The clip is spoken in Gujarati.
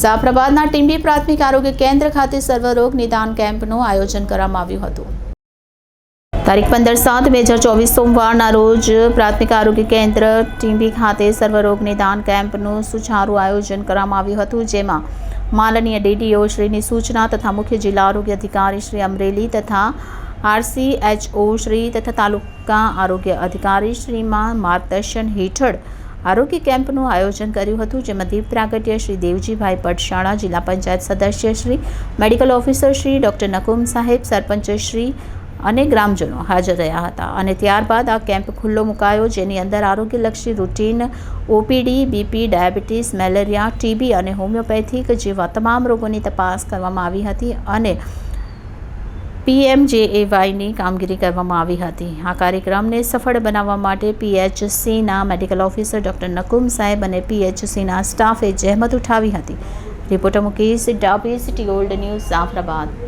જાફરાબાદના ટીમ્બી પ્રાથમિક આરોગ્ય કેન્દ્ર ખાતે સર્વરોગ નિદાન કેમ્પનું આયોજન કરવામાં આવ્યું હતું. તારીખ પંદર સાત બે હજાર ચોવીસ સોમવારના રોજ પ્રાથમિક આરોગ્ય કેન્દ્ર ટીમ્બી ખાતે સર્વરોગ નિદાન કેમ્પનું સુચારું આયોજન કરવામાં આવ્યું હતું, જેમાં માનનીય ડીડીઓ શ્રીની સૂચના તથા મુખ્ય જિલ્લા આરોગ્ય અધિકારી શ્રી અમરેલી તથા આરસીએચઓ શ્રી તથા તાલુકા આરોગ્ય અધિકારી શ્રીમાં માર્ગદર્શન હેઠળ આરોગ્ય કેમ્પનું આયોજન કર્યું હતું, જેમાં દીપ પ્રાગટ્ય શ્રી દેવજીભાઈ પટશાળા, જિલ્લા પંચાયત સદસ્ય Shri, medical officer Shri doctor Nakum સાહેબ, સરપંચ શ્રી અને ગ્રામજનો હાજર રહ્યા હતા. અને ત્યારબાદ આ કેમ્પ ખુલ્લો મુકાયો, જેની અંદર આરોગ્યલક્ષી routine, OPD, BP, diabetes, malaria, TB અને હોમિયોપેથિક જેવા તમામ રોગોની તપાસ કરવામાં આવી હતી અને પીએમજેએવાયની કામગીરી કરવામાં આવી હતી. આ કાર્યક્રમને સફળ બનાવવા માટે પીએચસીના મેડિકલ ઓફિસર ડૉક્ટર નકુમ સાહેબ અને પીએચસીના સ્ટાફે જહેમત ઉઠાવી હતી. રિપોર્ટર મુકેશ, ડાબી સિટી ઓલ્ડ ન્યૂઝ, જાફરાબાદ.